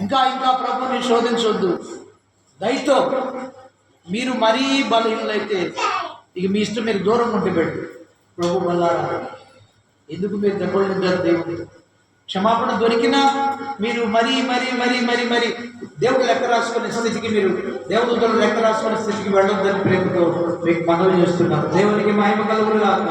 ఇంకా ఇంకా ప్రభుని శోధించొద్దు. దయతో మీరు మరీ బలహీనలైతే ఇక మీ ఇష్టం మీరు దూరం ఉండి పెట్టు. ప్రభు వల్లారా ఎందుకు మీరు దెబ్బలు తింటారు దేవుడు? క్షమాపణ దొరికినా మీరు మరీ మరీ మరీ మరీ మరీ దేవుడు లెక్క రాసుకునే స్థితికి మీరు దేవుడు లెక్క రాసుకునే స్థితికి వెళ్ళొద్దని ప్రేమతో మీకు మనవి చేస్తున్నాను. దేవునికి మహిమ కలుగురు కాక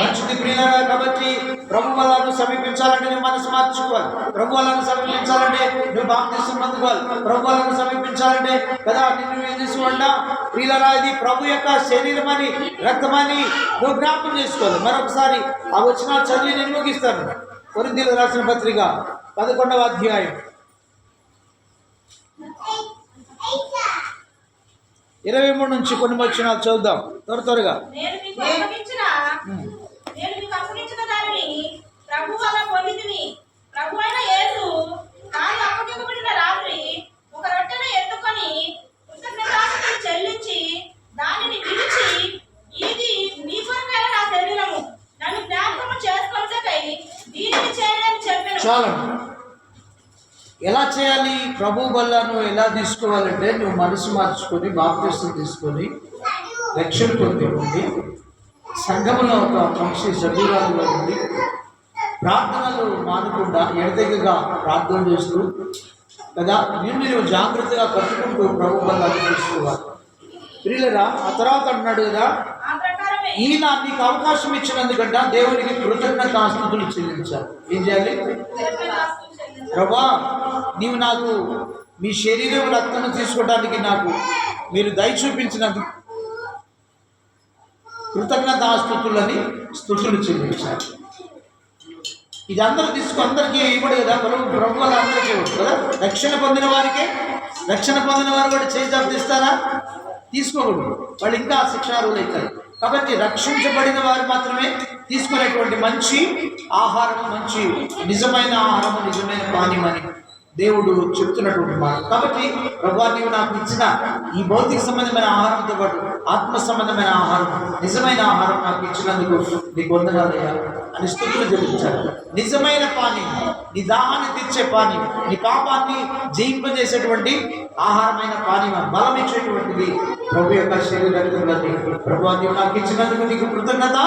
మంచిది ప్రియులరా కాబట్టి ప్రభు వల్లను సమీపించాలంటే నువ్వు మనసు మార్చుకోవాలి. ప్రభు వల్లను సమీపించాలంటే నువ్వు బాప్తిసం పొందుకోవాలి. ప్రభు వల్లను సమీపించాలంటే కదా నిన్ను ఏం చేసుకోవాలా ప్రియులరా ఇది ప్రభు యొక్క శరీరం అని రక్తమని నువ్వు జ్ఞాపకం చేసుకోవాలి. మరొకసారి ఆ వచ్చిన చదివి నేను ముగిస్తాను. కొరింథీయులకు రాసిన పత్రిక పదకొండవ అధ్యాయం. ఇరవై మూడు నుంచి కొన్ని వచ్చిన చూద్దాం త్వర త్వరగా. చెల్లించి దానిని విడిచి ఇది మీ కొరకైన నా శరీరము. నన్ను జ్ఞాపకం చేసుకొనకై దీనిని చేయని చెప్పాను. చాలు ఎలా చేయాలి? ప్రభు బల్లను ఎలా తీసుకోవాలంటే నువ్వు మనసు మార్చుకొని బాప్తిస్తూ తీసుకొని రక్షణ పొంది సంఘంలో ఒక మంచి సభ్యురాలుగా ఉండి ప్రార్థనలు మానకుండా ఎడతెగగా ప్రార్థన చేస్తూ కదా నిన్ను నువ్వు జాగ్రత్తగా కట్టుకుంటూ ప్రభు బల్లాన్ని తీసుకోవాలి. ప్రియులరా ఆ తర్వాత అంటున్నాడు కదా ఈయన నీకు అవకాశం ఇచ్చినందుకంట దేవునికి కృతజ్ఞత కృతజ్ఞతాస్తుతులు చెల్లించాలి ఏం చేయాలి? ప్రభా నీవు నాకు మీ శరీరం రక్తం తీసుకోవడానికి నాకు మీరు దయ చూపించినందుకు కృతజ్ఞత స్థుతులని స్థుతులు చెల్లించాలి ఇది అందరూ తీసుకు అందరికీ ఇవ్వడు కదా ప్రభు ప్రభు అందరికీ ఇవ్వడు కదా? రక్షణ పొందిన వారికే రక్షణ పొందిన వారు కూడా చేయి తీస్తారా తీసుకోకూడదు. వాళ్ళు ఇంకా శిక్షారులు అవుతారు కాబట్టి రక్షించబడిన వారు మాత్రమే తీసుకునేటువంటి మంచి ఆహారం మంచి నిజమైన ఆహారము నిజమైన పానీయం అని దేవుడు చెప్తున్నటువంటి మాట. కాబట్టి ప్రభా నీవు నాకు ఇచ్చిన ఈ భౌతిక సంబంధమైన ఆహారంతో పాటు ఆత్మ సంబంధమైన ఆహారం నిజమైన ఆహారం నాకు ఇచ్చినందుకు నీకు వందనాలయ్యా అని స్థుతులు చెప్పించారు నిజమైన పాని నీ దాహాన్ని తీర్చే పానీయం. నీ పాపాన్ని జయింపజేసేటువంటి ఆహారమైన పానీయం బలం ఇచ్చేటువంటిది ప్రభు యొక్క శరీరాన్ని ప్రభు అది నాకు ఇచ్చినందుకు నీకు కృతజ్ఞత.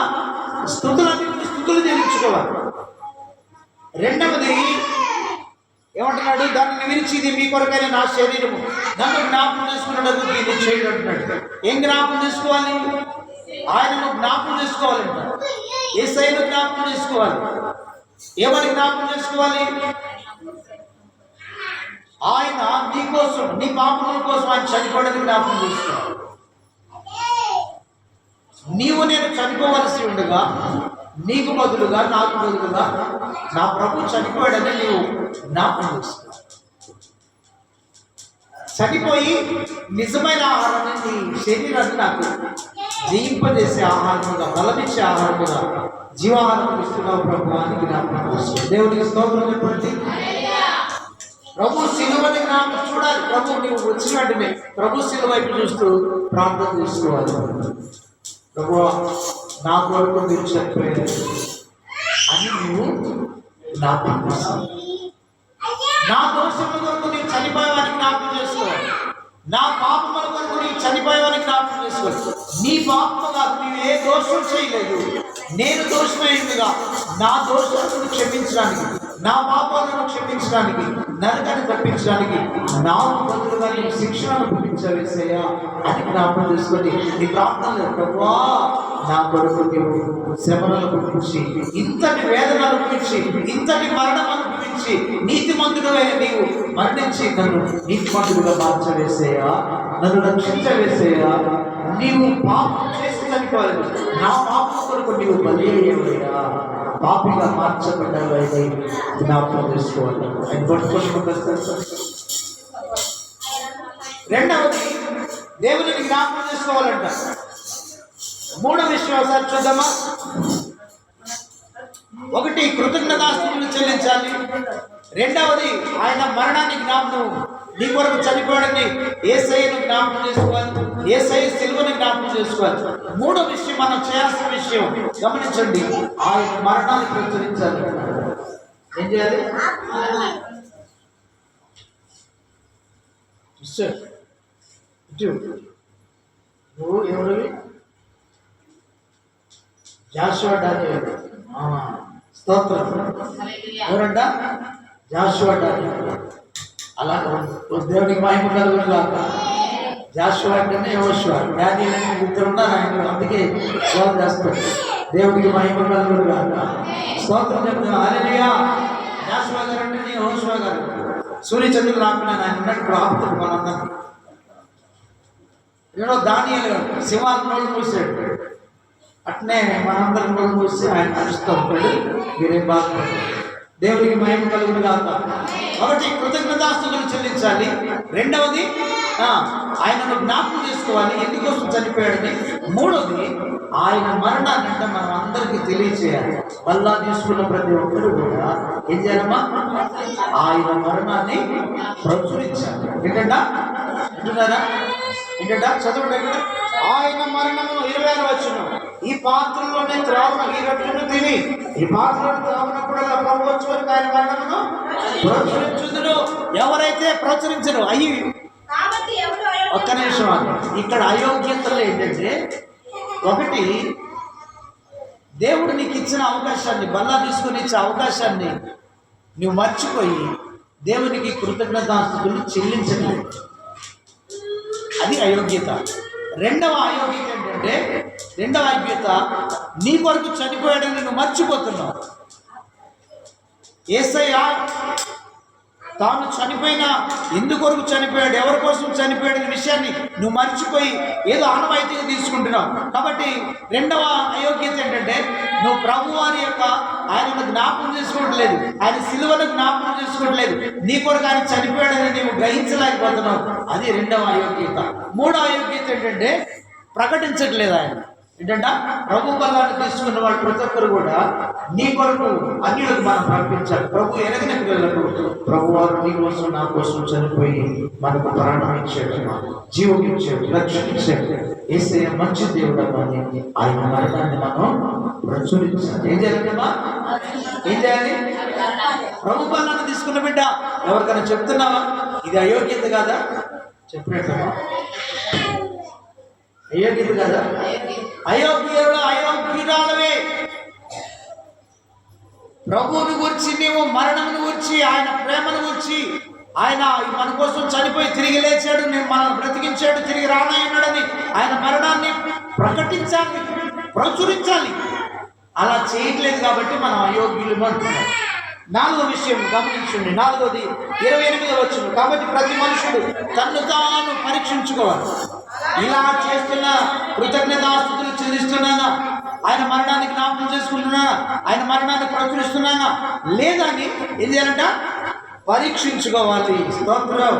స్థుతులన్నీ స్థుతులు చెల్లించుకోవాలి. రెండవది ఏమంటున్నాడు? దాన్ని విరిచి ఇది మీ కొరకైన నా శరీరము. నన్ను జ్ఞాపకం చేసుకున్నట్టు దీన్ని చేయడం అంటున్నాడు. ఏం జ్ఞాపకం చేసుకోవాలి? ఆయనను జ్ఞాపకం చేసుకోవాలంట. ఏ సైను జ్ఞాపకం చేసుకోవాలి. ఏమని జ్ఞాపకం చేసుకోవాలి? ఆయన నీ కోసం నీ పాపముల కోసం ఆయన చనిపోవడానికి జ్ఞాపకం చేసుకోవాలి. నీవు నేను చనిపోవలసి ఉండగా నీకు బదులుగా నాకు బదులుగా నా ప్రభు చనిపోయాడని నీవు జ్ఞాపకం చేసుకోవాలి. చనిపోయి నిజమైన ఆహారాన్ని నీ శరీరాన్ని నాకు జయింపజేసే ఆహారముగా బలమిచ్చే ఆహారముగా జీవాహారం ఇస్తున్నావు ప్రభు అని జ్ఞాపకం దేవునికి స్తోత్రం చెప్పండి. ప్రభు సిలువని నాకు చూడాలి. ప్రభు నీవు వచ్చిన వెంటనే ప్రభు సిలువ వైపు చూస్తూ ప్రార్థన చేసుకోవాలి. ప్రభు నా కొరకు మీరు చెప్పలేదు అని నువ్వు నా నా దోషముల కొరకు నేను చనిపోయేవానికి జ్ఞాపకం చేసుకోవాలి. నా పాపముల కొరకు నీవు చనిపోయేవానికి జ్ఞాపకం చేసుకోవచ్చు నీ పాపము కాదు నీవు ఏ దోషం చేయలేదు. నేను దోషమైందిగా నా దోషాలను క్షమించడానికి నా పాపాలను క్షమించడానికి నరకాన్ని తప్పించడానికి నాకు బదులుగా నీ శిక్షణ అనుభవించవేసయ్యా అని జ్ఞాపకం చేసుకోండి నీ ప్రార్థనలు ప్రభువా నా కొరకు నీవు శ్రమలను గురించి ఇంతటి వేదన అనుభవించి ఇంతటి మరణం అనుభవించి నీతి నీవు మరణించి నన్ను నీతిమంతుడుగా మార్చవేసేయా? నన్ను రక్షించవేసేయా? నీవు పాపం చేసి చనిపోవాలి నా పాపం కొరకు నీవు బలి అయ్యావయ్యా. పాపిగా మార్చబడ్డావు అయితే జ్ఞాపకం చేసుకోవాలి. ఆయన రెండవది దేవునికి జ్ఞాపకం చేసుకోవాలంట. మూడో విషయం ఒకసారి చూద్దామా? ఒకటి కృతజ్ఞతాస్తులు చెల్లించాలి. రెండవది ఆయన మరణాన్ని జ్ఞాపకం నీ కొరకు చనిపోవడాన్ని ఏసైను జ్ఞాపకం చేసుకోవాలి. ఏసై సిల్వని జ్ఞాపకం చేసుకోవాలి. మూడో విషయం మనం చేయాల్సిన విషయం గమనించండి ఆయన మరణాన్ని ప్రచురించాలి. ఏం చేయాలి? సార్ ఇటు నువ్వు ఎవరివి? Joshua Daniel. స్తోత్రం. ఎవరంట? జాషువా డానియల్ అలా దేవునికి మహిమ కలుగును కాక జాషువా అంటేనే యోషువా డానియల్ అని ఇద్దరు ఉన్నారు ఆయన. అందుకే సేవ చేస్తాడు దేవుడికి మహిమ కలుగును కాక స్తోత్రం చెప్తున్నా హల్లెలూయా. జాషువా గారు అంటే యోషువా గారు. సూర్యచంద్రుడు రాకుండా ఆయన ఉన్నట్టు ప్రాప్తం మనందరం. ఏడో దానియలు గారు. సింహాలు నోళ్ళు మూసాడు. అట్నే మనందరం నోళ్ళు మూసి ఆయన నడుస్తూ ఉంటాడు మీరేం బాధపడదు దేవుడికి మహిమ కలుగుడు కాక ఒకటి కృతజ్ఞతాస్తులను చెల్లించాలి. రెండవది ఆయనను జ్ఞాపకం చేసుకోవాలి. ఎందుకోసం చనిపోయాడని. మూడవది ఆయన మరణాన్ని అంటే మనం అందరికీ తెలియచేయాలి. వల్ల తీసుకున్న ప్రతి ఒక్కరు కూడా ఏం చేయాలమ్మా? ఆయన మరణాన్ని ప్రచురించాలి. ఏంటంట? వింటున్నారా? ఏంటంట చదవండి ఆయన మరణము ఇరవై ఆరు వచ్చిన ఈ పాత్రలోనే త్రావణ ఈ రొట్టెను తిని ఈ పాత్రలో త్రావనప్పుడు ప్రభు వచ్చే వరకు ఆయన మరణమును ప్రచురించుదును ఎవరైతే ప్రచురించరు అయ్యి. ఒక్క నిమిషం. ఇక్కడ అయోగ్యతలు ఏంటంటే ఒకటి దేవుడు నీకు ఇచ్చిన అవకాశాన్ని బల్లా తీసుకుని ఇచ్చే అవకాశాన్ని నువ్వు మర్చిపోయి దేవునికి కృతజ్ఞతాస్తుతులు చెల్లించలేదు అది అయోగ్యత. రెండవ అయోగ్యత ఏంటంటే రెండవ అయోగ్యత నీ కొరకు చనిపోయాడని నువ్వు మర్చిపోతున్నావు. ఏసయ్య తాను చనిపోయిన ఎందుకొరకు చనిపోయాడు ఎవరి కోసం చనిపోయాడు అనే విషయాన్ని నువ్వు మర్చిపోయి ఏదో ఆనవాయితీగా తీసుకుంటున్నావు. కాబట్టి రెండవ అయోగ్యత ఏంటంటే నువ్వు ప్రభు వారి యొక్క ఆయనను జ్ఞాపకం చేసుకోవట్లేదు ఆయన సిలువను జ్ఞాపకం చేసుకోవట్లేదు. నీ కొరకు ఆయన చనిపోయాడని నీవు గ్రహించలేకపోతున్నావు. అది రెండవ అయోగ్యత. మూడవ అయోగ్యత ఏంటంటే ప్రకటించట్లేదు ఆయన. ఏంటంటే ప్రభు బలాన్ని తీసుకున్న వాళ్ళు ప్రతి ఒక్కరు కూడా నీ కొరకు అన్యులకు మనం ప్రకటించాలి ప్రభు ఎరగిన పిల్లలకు ప్రభు వారు నీ కోసం నా కోసం చనిపోయి మనకు ప్రాణం ఇచ్చాడు. జీవం ఇచ్చాడు. రక్షణ ఇచ్చాడు. ఏసే మంచి దేవుడు అని ఆయన మరణాన్ని మనం ప్రచురించాలి. ఏం చేయాలమ్మా ఏం చేయాలి? ప్రభు బలాన్ని తీసుకున్న బిడ్డ. ఎవరికైనా చెప్తున్నావా? ఇది అయోగ్యత కాదా? చెప్పినట్టమ్మా అయోగ్యత కదా? అయోగ్యుడు అయోగ్యురాలవే. ప్రభువుని గురించి నీవు మరణం గురించి ఆయన ప్రేమను గురించి ఆయన మన కోసం చనిపోయి తిరిగి లేచాడు నేను మనం బ్రతికించాడు తిరిగి రానయ్యాడని ఆయన మరణాన్ని ప్రకటించాలి ప్రచురించాలి. అలా చేయట్లేదు కాబట్టి మనం అయోగ్యులు అంటున్నాం. నాలుగో విషయం గమనించండి. నాలుగోది ఇరవై ఎనిమిది వచ్చింది కాబట్టి ప్రతి మనుషుడు తన్ను తాను పరీక్షించుకోవాలి. ఇలా చేస్తున్న కృతజ్ఞతాస్తుతులు చెల్లిస్తున్నానా? ఆయన మరణానికి నామం చేసుకుంటున్నానా? ఆయన మరణాన్ని ప్రచురిస్తున్నానా? లేదా అని ఏం చేయాలంట? పరీక్షించుకోవాలి. స్తోత్రం.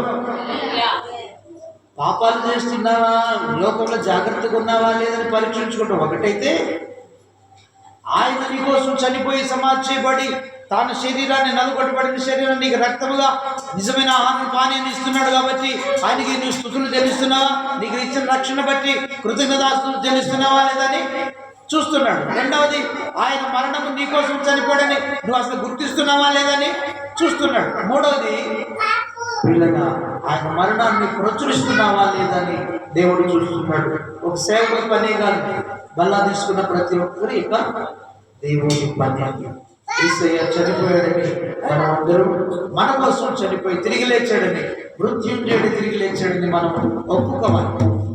పాపాలు చేస్తున్నావా? లోకంలో జాగ్రత్తగా ఉన్నావా? లేదని పరీక్షించుకోవటం ఒకటైతే ఆయన నీ కోసం చనిపోయి సమాధి చేయబడి తాను శరీరాన్ని నలుగొట్టబడిన శరీరం నీకు రక్తముగా నిజమైన ఆహారం పానీయం ఇస్తున్నాడు కాబట్టి ఆయనకి నువ్వు స్థుతులు చెల్లిస్తున్నావా? నీకు ఇచ్చిన రక్షణ బట్టి కృతజ్ఞతాస్తులు చెల్లిస్తున్నావా లేదని చూస్తున్నాడు. రెండవది ఆయన మరణము నీకోసం చనిపోడని చనిపోయాడని నువ్వు అసలు గుర్తిస్తున్నావా లేదని చూస్తున్నాడు. మూడవది పిల్లగా ఆయన మరణాన్ని ప్రచురిస్తున్నావా లేదని దేవుడు చూస్తున్నాడు. ఒక సేవకుడి పనే కాదు బల్లా తీసుకున్న ప్రతి ఒక్కరు ఇక దేవుడి పని ఈసయ్య చనిపోయాడని మనం అందరూ మన కోసం చనిపోయి తిరిగి లేచాడని మృత్యుంజయుడు తిరిగి లేచాడని మనం ఒప్పుకోవాలి.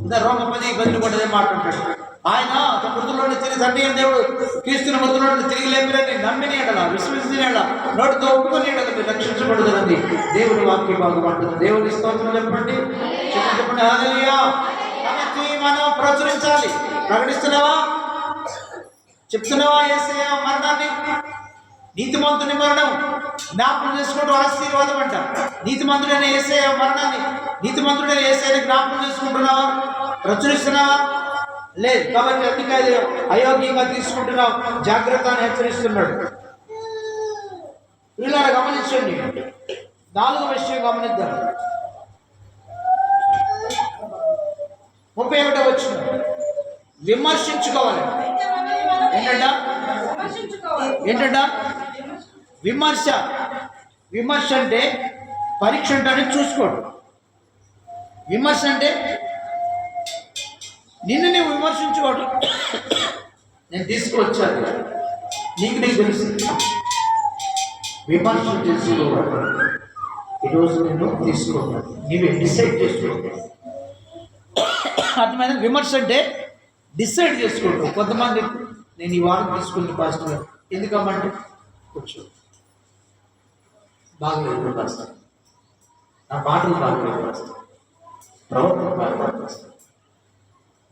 ఇంకా రోమ పది బదులు కూడా మాట్లాడతాడు ఆయన తన మృతుల్లోని తిరిగి తండ్రి దేవుడు క్రీస్తుని మృతుల్లోని తిరిగి లేపిరని నమ్మిన ఎడల విశ్వసించిన ఎడల నోటితో ఒప్పుకొని ఎడల మీరు రక్షించబడదని దేవుని బాగుపడుతుంది. దేవుని స్తోత్రం చెప్పండి. చెప్పండి చెప్పండి. మనం ప్రచురించాలి. ప్రకటిస్తున్నావా? చెప్తున్నావా ఏసయ్య మరణాన్ని? నీతిమంతుని మరణం. జ్ఞాపకం చేసుకోవడం ఆశీర్వాదం అంట. నీతిమంతుడైన ఏసే మరణాన్ని నీతిమంతుడైన ఏసైని జ్ఞాపకం చేసుకుంటున్నావా? ప్రచురిస్తున్నావా? లేదు. కాబట్టి అందుకే అది అయోగ్యంగా తీసుకుంటున్నావు. జాగ్రత్త అని హెచ్చరిస్తున్నాడు. ఇలా గమనించండి. నాలుగో విషయం గమనిద్దాం. ముప్పై ఒకటో వచ్చిన విమర్శించుకోవాలి. ఏంటంట. ఏంటంట? విమర్శ. విమర్శ అంటే పరీక్ష అంటే చూసుకోడు. విమర్శ అంటే నిన్ను నీవు విమర్శించుకోవడం నేను తీసుకువచ్చాను నీకు నీకు తెలుసు. విమర్శ తెలుసుకోవాలి ఈరోజు నేను తీసుకోవాలి నీవే డిసైడ్ చేసుకోవాలి అర్థమైన విమర్శ అంటే డిసైడ్ చేసుకోవడం కొంతమంది నేను ఈ వారం తీసుకుని పాస్టర్ ఎందుకమ్మంటే కూర్చో. బాగా పాస్టర్ నా మాటలు బాగా పాస్టర్ ప్రవర్తన బాగా పాస్టర్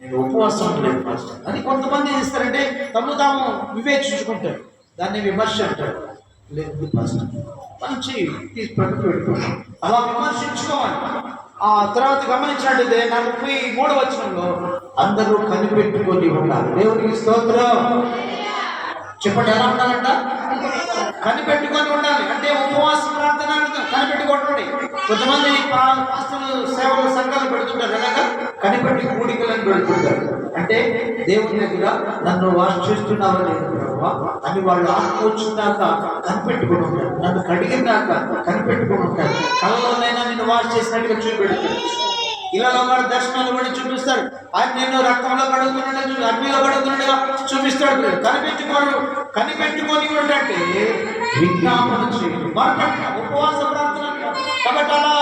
నేను ఉపవాసం ఉండలేదు పాస్టర్ అని కొంతమంది ఏం చేస్తారంటే తమను తాము వివేచించుకుంటారు. దాన్ని విమర్శ అంటారు. లేదు పాస్టర్ మంచి తీసి ప్రకృతి పెట్టుకుంటాం అలా విమర్శించుకోవాలి. ఆ తర్వాత గమనించినట్లయితే నలభై మూడు వచనంలో అందరూ కనిపెట్టుకొని ఉండాలి. దేవునికి స్తోత్రం. చెప్పండి ఎలా ఉండాలంట? కనిపెట్టుకొని ఉండాలి. అంటే ఉపవాస ప్రార్థన కనిపెట్టుకోండి. కొంతమంది పా- సేవలు సంఘాలు పెడుతుంటారు ఎలాగా కనిపెట్టి కూడికలను పెడుతుంటారు. అంటే దేవుని దగ్గర నన్ను వాష్ చేస్తున్నావా అని వాళ్ళు ఆత్మ వచ్చినాక కనిపెట్టుకుని ఉంటారు. నన్ను కడిగినాక కనిపెట్టుకుని ఉంటారు. కళ్ళలోనైనా నేను వాష్ చేసినట్టుగా చూపెడుతుంది ఇలా వాడు దర్శనాలు కూడా చూపిస్తాడు. ఆయన నేను రక్తంలో కడుగుతున్నాడు అగ్నిలో కడుగుతున్నాడుగా చూపిస్తాడు కనిపెట్టుకోడు కనిపెట్టుకొని ఉంటే విజ్ఞాపన చేయడు. మరొకటి ఉపవాస ప్రార్థన అంటారు. కాబట్టి అలా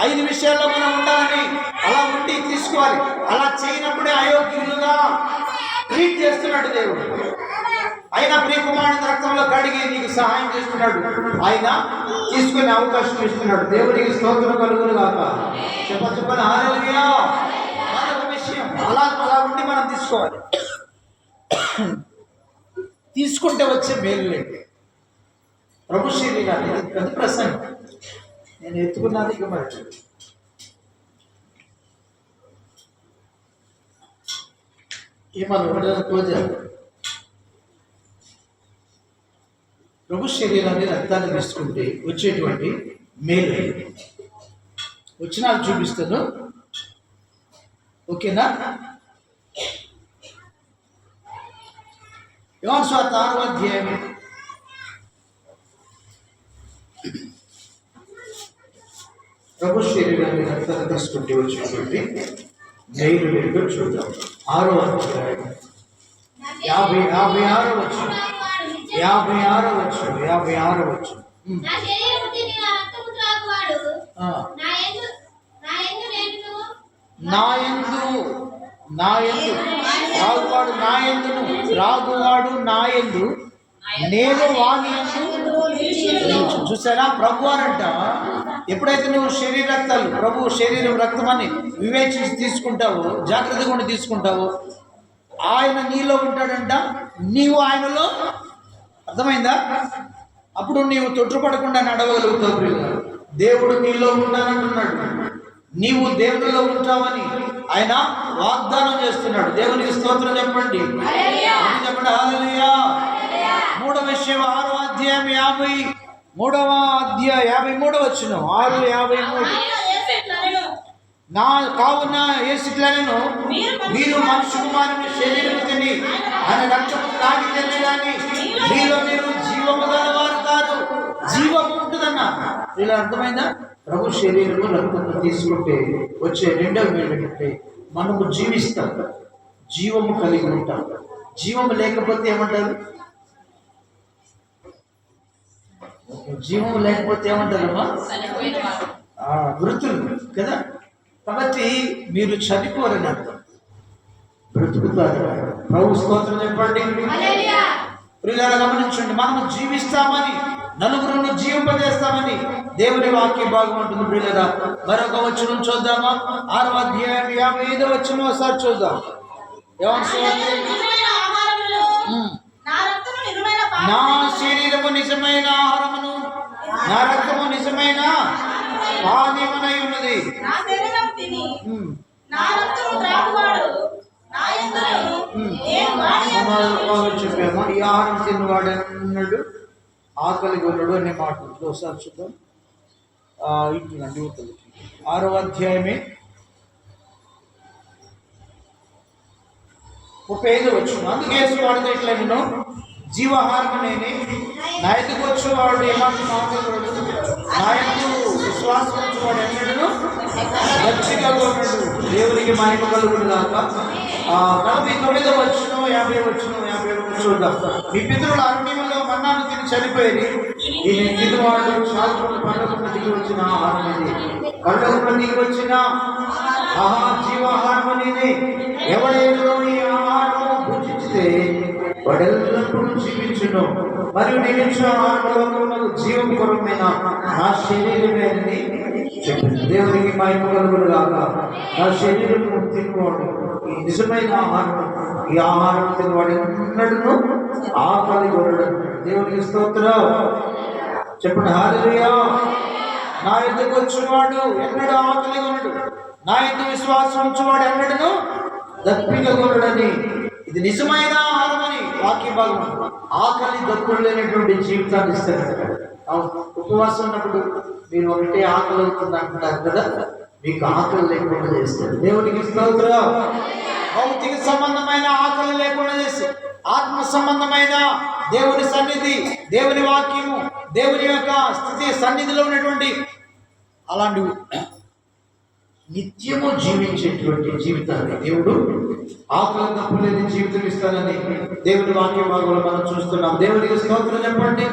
ఐదు విషయాల్లో మనం ఉండాలని అలా ఉండి తీసుకోవాలి. అలా చేయనప్పుడే అయోగ్యులుగా ట్రీట్ చేస్తున్నాడు దేవుడు. ఆయన ప్రియకుమారుని రక్తంలో కడిగి నీకు సహాయం చేస్తున్నాడు ఆయన తీసుకునే అవకాశం ఇస్తున్నాడు దేవునికి స్తోత్రం కలుగును కాక చెప్ప చెప్పని హాలెలూయా విషయం. అలా అలా ఉండి మనం తీసుకోవాలి. తీసుకుంటే వచ్చే మేలు లేదు ప్రభు గారు ఇది పెద్ద ప్రసంగం. నేను ఎత్తుకున్నది ఇక మరి ఏమన్నా క్లోజ్ ప్రభు శరీరాన్ని రక్తాన్ని తీసుకుంటే వచ్చేటువంటి మేలు. వచ్చిన చూపిస్తాను. ఓకేనా? యోన్ స్వార్థ ఆరో అధ్యాయం. ప్రభు శరీరాన్ని రక్తాన్ని తీసుకుంటే వచ్చేటువంటి మేలు వెలుగు చూద్దాం. ఆరో అధ్యాయం. యాభై యాభై ఆరో వచ్చింది యాభై ఆరో వచ్చు యాభై ఆరో వచ్చు నా తిని నా రక్తము త్రాగువాడు నా నా నాయందు రాగువాడు రాగువాడు నాయందు నేను యందు చూసారా? ప్రభు అనంట ఎప్పుడైతే నువ్వు శరీర రక్తాలు ప్రభు శరీరం రక్తమని వివేచించి తీసుకుంటావో జాగ్రత్తగా ఉండి తీసుకుంటావో ఆయన నీలో ఉంటాడంట నీవు ఆయనలో అర్థమైందా? అప్పుడు నీవు తొట్టుపడకుండా నడవగలుగుతావు. దేవుడు నీలో ఉంటానంటున్నాడు. నీవు దేవునిలో ఉంటావని ఆయన వాగ్దానం చేస్తున్నాడు. దేవునికి స్తోత్రం చెప్పండి. చెప్పండి మూడవ విషయం ఆరో అధ్యాయం యాభై మూడవ అధ్యాయ యాభై మూడవ వచ్చిన ఆరు యాభై మూడు. నా కావున ఏసుట్లను మీరు మనుషు కుమారుని శరీరం తిని ఆయన రక్తము తాగి తిని కానీ మీలో మీరు జీవము గలవారు కాదు. జీవము ఉంటుందన్న. ఇలా అర్థమైందా? ప్రభు శరీరము రక్తము తీసుకుంటే వచ్చే రెండవ ఏంటంటే మనము జీవిస్తాం. జీవము కలిగి ఉంటాం. జీవము లేకపోతే ఏమంటారు? జీవము లేకపోతే ఏమంటారమ్మా? ఆ, మృతులు కదా? కాబట్టి మీరు చనిపోరని అర్థం బ్రతుకుతారు. ప్రభు స్తోత్రం చెప్పండి. హల్లెలూయా. ప్రియులారా గమనించండి మనము జీవిస్తామని నలుగురును జీవింపజేస్తామని దేవుని వాక్య భాగం ఉంటుంది ప్రియులరా. మరొక వచనం చూద్దామా? ఆరవ అధ్యాయం యాభై ఐదో వచనం ఒకసారి చూద్దాం. నా. శరీరము నిజమైన ఆహారమును. నా రక్తము నిజమైన పానీయమునై ఉన్నది. నా శరీరం తిని. నా రక్తము త్రాగువాడు. నా యందును నేను వాడి యందును సమాధానం చెప్పామా? ఈ ఆహారం తిన్నవాడు అన్నాడు ఆకలి కొన్నాడు అనే మాట. ఒకసారి చూద్దాం. ఆ, ఇట్లండి యువతలకి. ఆరో అధ్యాయమే. ముప్పై ఐదు వచ్చిన అందుకే వాడితే ఇట్లా నేను జీవాహారం నేనే నా ఎదుకు వచ్చేవాడు? ఏమాత్రం ఆకలి నా ఎందు విశ్వాసం విశ్వాసం ఉంచువాడు ఎన్నడను దేవునికి మహిమ కలుగుడు నలభై తొమ్మిదో వచ్చిన యాభై వచ్చిన యాభై ఒకటి చూద్దాం. మీ పితరుల అరణ్యంలో మన్నాను తిని చనిపోయి ఈయన తిరువాడు శాల్పులు పండుగ దిగి వచ్చిన ఆహారం ఇది. కళ్ళకు దిగి వచ్చిన ఆహా జీవాహారం అనేది ఎవడేదో ఆహారం భుజించితే వాడెల్లప్పుడూ జీవించును. మరియు నేను ఆహారంలో జీవం కొరమైన నా శరీరమే అని చెప్పింది. దేవునికి మహిమ కలుగుడు కాక నా శరీరం తినువాడు ఈ నిజమైన ఆహారం ఈ ఆహారం తినవాడు ఎన్నడను ఆకలి కొనడం. దేవునికి స్తోత్రం. చెప్పండి హాలలుయా నా ఎందుకు వచ్చినవాడు ఎన్నడూ ఆకలి కొనడు. నా ఎందు విశ్వాసం ఉంచువాడు? ఎన్నడను దప్పిక కొనడని ఇది నిజమైన ఆహారమని వాక్య భాగం ఆకలి దక్కులు లేనటువంటి జీవితాన్ని ఇస్తాడు అవును, ఉపవాసం ఉన్నప్పుడు మీరు ఒకటే ఆకలి అవుతుంది అంటున్నారు కదా. మీకు ఆకలి లేకుండా చేస్తారు దేవునికి స్తోత్రం. భౌతిక సంబంధమైన ఆకలి లేకుండా చేసి ఆత్మ సంబంధమైన దేవుని సన్నిధి దేవుని వాక్యము దేవుని యొక్క స్థితి సన్నిధిలో ఉన్నటువంటి అలాంటివి నిత్యము జీవించేటువంటి జీవితాన్ని దేవుడు ఆకలి తప్పులేని జీవితం ఇస్తానని దేవుని వాక్య భాగంలో మనం చూస్తున్నాం. దేవునికి స్తోత్రం చెప్పండి.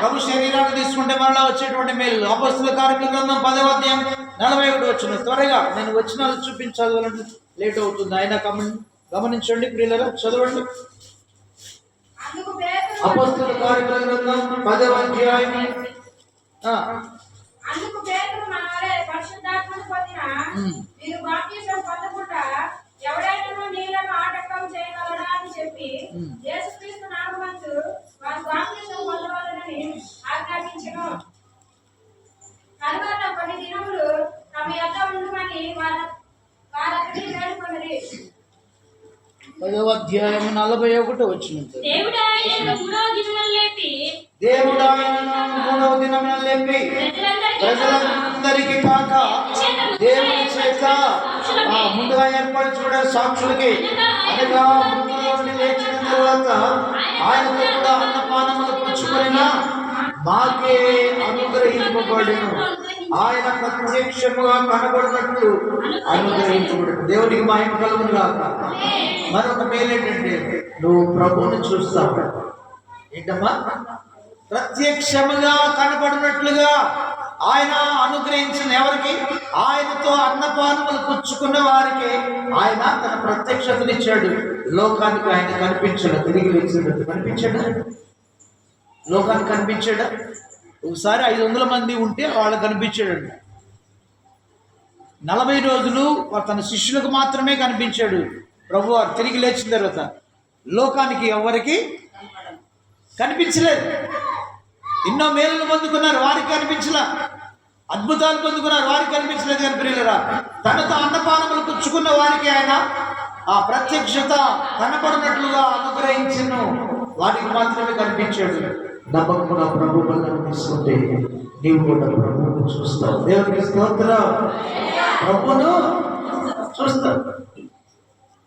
ప్రభు శరీరాన్ని తీసుకుంటే మరలా వచ్చేటువంటి మేలు. అపస్తుల కార్మిక గ్రంథం పదవ అధ్యాయం నలభై ఒకటి వచ్చిన త్వరగా నేను వచ్చిన చూపించగలంటే లేట్ అవుతుంది. గమని గమనించండి ప్రియులరా. చదవండి. అపస్తుల కార్మిక గ్రంథం పదవ అధ్యాయం. ఆ, అందుకు పేతురు మనవలే పరిశుద్ధాత్మను పొందిన. మీరు బాప్తిసం పొందకుండా ఎవడైనా నీళ్ళను ఆటంకం చేయగలడా అని చెప్పి. యేసుక్రీస్తు నామమందు వారు బాప్తిసం పొందవాలని ఆజ్ఞాపించను కనుక కొన్ని దినములు తమ యొక్క ఉండమని వారు వేడుకొన్నది పదవ అధ్యాయం నలభై ఒకటి వచ్చిన దేవుడు ఆయన మూడో దినం లేపి దేవుడు ఆయనను మూడవ దినమున లేపి ప్రజలందరికీ కాక దేవుని చేత ముందుగా ఏర్పాటు చూడ సాక్షులకి అనగా మృతుల లేచిన తర్వాత ఆయనతో కూడా అన్నపానములు పుచ్చుకున్న మాకే అనుగ్రహింపబడిను. ఆయన ప్రత్యక్షముగా కనబడినట్లు అనుగ్రహించబడు దేవునికి మహిమ కలుగును కాక మరొక పేరు ఏంటంటే నువ్వు ప్రభువుని చూస్తావు. ఏంటమ్మా? ప్రత్యక్షముగా కనబడినట్లుగా ఆయన అనుగ్రహించిన ఎవరికి? ఆయనతో అన్నపానములు పుచ్చుకున్న వారికి ఆయన తన ప్రత్యక్షతనిచ్చాడు. లోకానికి ఆయన కనిపించడు. తిరిగి వచ్చినట్టు కనిపించాడు? లోకానికి కనిపించాడు? ఒకసారి ఐదు వందల మంది ఉంటే వాళ్ళు కనిపించాడు నలభై రోజులు తన శిష్యులకు మాత్రమే కనిపించాడు. ప్రభు వారు తిరిగి లేచిన తర్వాత లోకానికి ఎవరికి? కనిపించలేదు. ఎన్నో మేలులు పొందుకున్నారు వారికి కనిపించలా. అద్భుతాలు పొందుకున్నారు వారికి కనిపించలేదు కానీ ప్రియులరా తనతో అన్నపానములు పుచ్చుకున్న వారికి ఆయన ఆ ప్రత్యక్షత కనపడినట్లుగా అనుగ్రహించను. వారికి మాత్రమే కనిపించాడు. నమ్మకముగా ప్రభు బలం తీసుకుంటే నీవు కూడా ప్రభువును చూస్తావు. దేవునికి స్తోత్రం. ప్రభును చూస్తావు.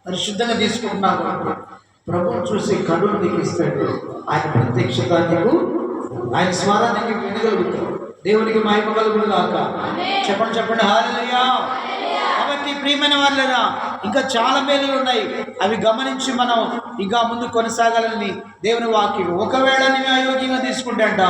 పరిశుద్ధంగా తీసుకుంటున్నావు. ప్రభువును చూసి కడులు నీకు ఇస్తాడు. ఆయన ప్రత్యక్షత నీకు ఆయన స్వరాన్ని నీకు వినగలుగుతావు దేవునికి మహిమ కలుగును కాక చెప్పండి చెప్పండి హాలయ్యా కాబట్టి ప్రియమైన వాళ్ళరా ఇంకా చాలా మేలులు ఉన్నాయి. అవి గమనించి మనం ఇంకా ముందు కొనసాగాలని దేవుని వాక్యం. ఒకవేళ నీవు అయోగ్యంగా తీసుకుంటే అంట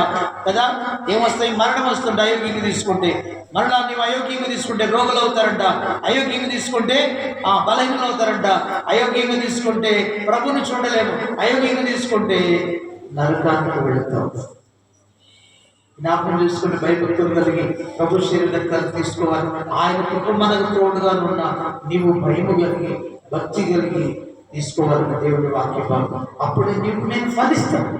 కదా? ఏమొస్తాయి? మరణం వస్తుంది అయోగ్యంగా తీసుకుంటే. మరలా నీవు అయోగ్యంగా తీసుకుంటే రోగులు అవుతారంట. అయోగ్యంగా తీసుకుంటే ఆ బలహీనలు అవుతారంట. అయోగ్యంగా తీసుకుంటే ప్రభుని చూడలేము. అయోగ్యంగా తీసుకుంటే నరకానికి వెళతాం. జ్ఞాపకం చేసుకుని భయభక్తులు కలిగి ప్రభు శరీరం తీసుకోవాలి. ఆయన కుటుంబానికి తోడుగా ఉన్న నీవు భయము కలిగి భక్తి కలిగి తీసుకోవాలని దేవుడి వాక్య భాగం అప్పుడే నీవు నేను ఫలిస్తాను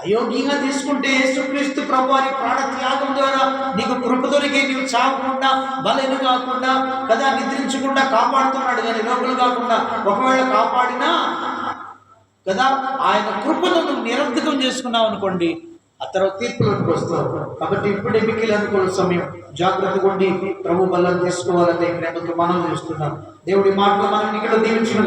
అయోగ్యంగా తీసుకుంటే యేసుక్రీస్తు ప్రభు అని ప్రాణ త్యాగం ద్వారా నీకు కృప దొరికి నీవు చావకుండా బలైన కాకుండా కదా నిద్రించకుండా కాపాడుతున్నాడు కానీ రోగులు కాకుండా ఒకవేళ కాపాడినా కదా ఆయన కృపను నువ్వు నిరర్ధకం చేసుకున్నావు అనుకోండి ఆ తర్వాత తీర్పులోకి వస్తారు కాబట్టి ఇప్పుడు మిక్కిలి అనుకున్న సమయం. జాగ్రత్తగా ఉండి ప్రభు బలం తీసుకోవాలని ప్రేమతో మనం చేస్తున్నాం దేవుడి మాటలు మనం ఇక్కడ దీవించిన